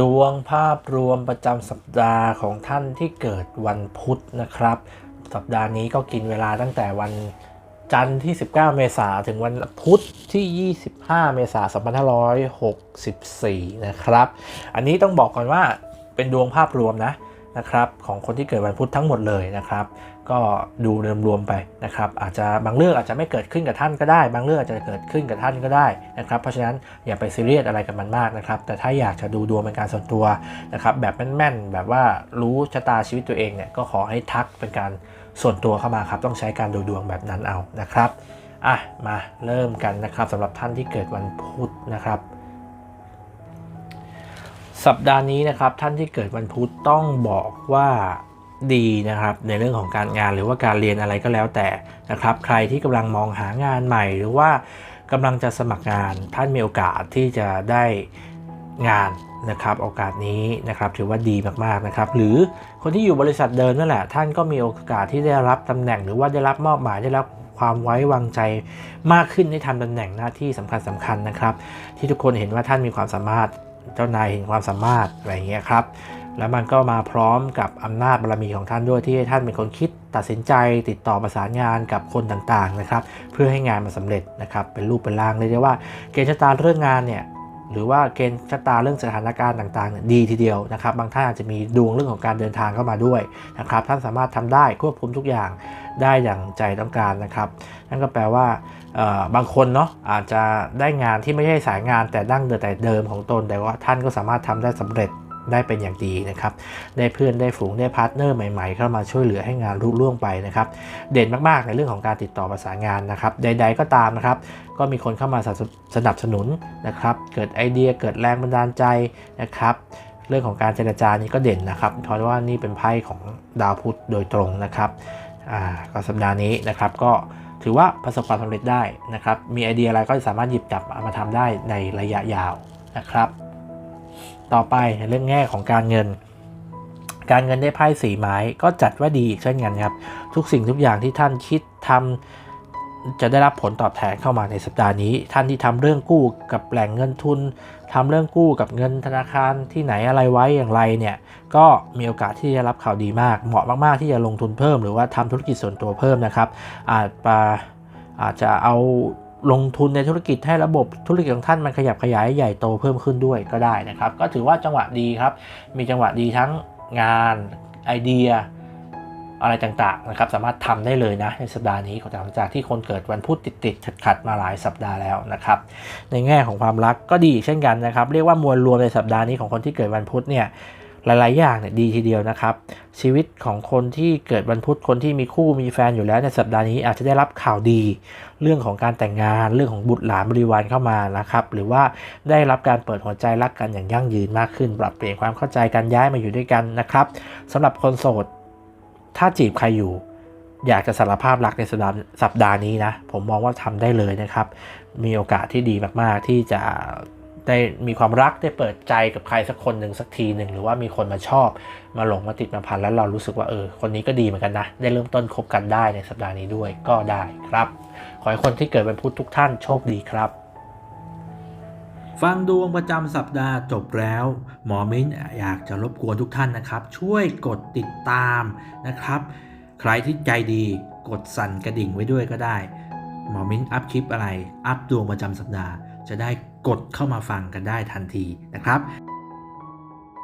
ดวงภาพรวมประจำสัปดาห์ของท่านที่เกิดวันพุธนะครับ สัปดาห์นี้ก็กินเวลาตั้งแต่วันจันทร์ที่ 19 เมษาถึงวันพุธที่ 25 เมษายน2564 นะครับ อันนี้ต้องบอกก่อนว่าเป็นดวงภาพรวมนะนะครับของคนที่เกิดวันพุธทั้งหมดเลยนะครับ ก็ดูรวมๆไปนะครับ อาจจะบางเรื่องอาจจะไม่เกิดขึ้นกับท่านก็ได้ บางเรื่องอาจจะเกิดขึ้นกับท่านก็ได้นะครับ เพราะฉะนั้นอย่าไปซีเรียสอะไรกับมันมากนะครับ แต่ถ้าอยากจะดูดวงเป็นการส่วนตัวนะครับ แบบแม่นๆ แบบว่ารู้ชะตาชีวิตตัวเองเนี่ยก็ขอให้ทักเป็นการส่วนตัวเข้ามาครับ ต้องใช้การดูดวงแบบนั้นเอานะครับอะมาเริ่มกันนะครับสำหรับท่านที่เกิดวันพุธนะครับสัปดาห์นี้นะครับท่านที่เกิดวันพุธต้องบอกว่า ดีนะครับในเรื่องของการงานหรือว่าการเรียนอะไรก็แล้วแต่นะครับ ใครที่กำลังมองหางานใหม่ หรือว่ากำลังจะสมัครงานท่านมีโอกาสที่จะได้งานนะครับโอกาสนี้นะครับถือว่าดีมากๆนะครับ หรือคนที่อยู่บริษัทเดิมนั่นแหละ ท่านก็มีโอกาสที่ได้รับตำแหน่ง หรือว่าได้รับมอบหมายได้รับความไว้วางใจมากขึ้นให้ทำตำแหน่งหน้าที่สำคัญสำคัญนะครับ ที่ทุกคนเห็นว่าท่านมีความสามารถเจ้านายเห็นความสามารถอะไรอย่างเงี้ยครับ แล้วมันก็มาพร้อมกับอำนาจบารมีของท่านด้วยที่ให้ท่านเป็นคนคิดตัดสินใจติดต่อประสานงานกับคนต่างๆนะครับเพื่อให้งานมันสำเร็จนะครับเป็นรูปเป็นร่างเลยกได้ว่าเกณฑ์ชะตาเรื่องงานเนี่ยหรือว่าเกณฑ์ชะตาเรื่องสถานการณ์ต่างๆเนี่ยดีทีเดียวนะครับ บางท่านอาจจะมีดวงเรื่องของการเดินทางเข้ามาด้วยนะครับ ท่านสามารถทำได้ควบคุมทุกอย่างได้อย่างใจต้องการนะครับ นั่นก็แปลว่าบางคนเนาะอาจจะได้งานที่ไม่ใช่สายงานแต่ดั้งเดิมแต่เดิมของตน แต่ว่าท่านก็สามารถทำได้สำเร็จ ได้เป็นอย่างดีนะครับ ได้เพื่อนได้ฝูงได้พาร์ทเนอร์ใหม่ๆ เข้ามาช่วยเหลือให้งานรุ่ล่วงไปนะครับ เด่นมากๆในเรื่องของการติดต่อประสานงานนะครับ ใด ๆก็ตามนะครับ ก็มีคนเข้ามาสนับสนับสนุนนะครับ เกิดไอเดียเกิดแรงบันดาลใจนะครับ เรื่องของการเจรจานี้ก็เด่นนะครับ เพราะว่านี่เป็นไพ่ของดาวพุธโดยตรงนะครับอ่าก็สัปดาห์นี้นะครับก็ถือว่าประสบความสำเร็จได้นะครับ มีไอเดียอะไรก็สามารถหยิบจับเอามาทำได้ในระยะยาวนะครับ ต่อไปเรื่องแง่ของการเงิน การเงินได้ไพ่สีไม้ก็จัดว่าดีอีกเช่นกันครับ ทุกสิ่งทุกอย่างที่ท่านคิดทำจะได้รับผลตอบแทนเข้ามาในสัปดาห์นี้ ท่านที่ทำเรื่องกู้กับแหล่งเงินทุนทำเรื่องกู้กับเงินธนาคารที่ไหนอะไรไว้อย่างไรเนี่ยก็มีโอกาสที่จะรับข่าวดีมาก เหมาะมากๆที่จะลงทุนเพิ่ม หรือว่าทำธุรกิจส่วนตัวเพิ่มนะครับ อาจปาอาจจะเอา ลงทุนในธุรกิจให้ระบบธุรกิจของท่านมันขยับขยายใหญ่โตเพิ่มขึ้นด้วยก็ได้นะครับ ก็ถือว่าจังหวะดีครับ มีจังหวะดีทั้งงานไอเดีย อะไรต่างๆนะครับ สามารถทำได้เลยนะในสัปดาห์นี้หลังจากที่คนเกิดวันพุธติดๆขัดๆมาหลายสัปดาห์แล้วนะครับ ในแง่ของความรักก็ดีเช่นกันนะครับ เรียกว่ามวลรวมในสัปดาห์นี้ของคนที่เกิดวันพุธเนี่ย หลาย ๆ อย่างเนี่ยดีทีเดียวนะครับ ชีวิตของคนที่เกิดวันพุธคนที่มีคู่มีแฟนอยู่แล้วในสัปดาห์นี้อาจจะได้รับข่าวดี เรื่องของการแต่งงานเรื่องของบุตรหลานบริวารเข้ามานะครับ หรือว่าได้รับการเปิดหัวใจรักกันอย่างยั่งยืนมากขึ้น ปรับเปลี่ยนความเข้าใจกันย้ายมาอยู่ด้วยกันนะครับสำหรับคนโสดถ้าจีบใครอยู่อยากจะสารภาพรักในสัปดาห์สัปดาห์นี้นะ ผมมองว่าทำได้เลยนะครับ มีโอกาสที่ดีมาก ๆ ที่จะ ได้มีความรักได้เปิดใจกับใครสักคนหนึ่งสักทีหนึ่งหรือว่ามีคนมาชอบมาหลงมาติดมาพันแล้วเรารู้สึกว่าเออคนนี้ก็ดีเหมือนกันนะ ได้เริ่มต้นคบกันได้ในสัปดาห์นี้ด้วยก็ได้ครับ ขอให้คนที่เกิดวันพุธทุกท่านโชคดีครับ ฟังดวงประจำสัปดาห์จบแล้ว หมอมิ้นอยากจะรบกวนทุกท่านนะครับ ช่วยกดติดตามนะครับ ใครที่ใจดีกดสั่นกระดิ่งไว้ด้วยก็ได้ หมอมิ้นอัพคลิปอะไร อัพดวงประจำสัปดาห์ จะได้กดเข้ามาฟังกันได้ทันทีนะครับ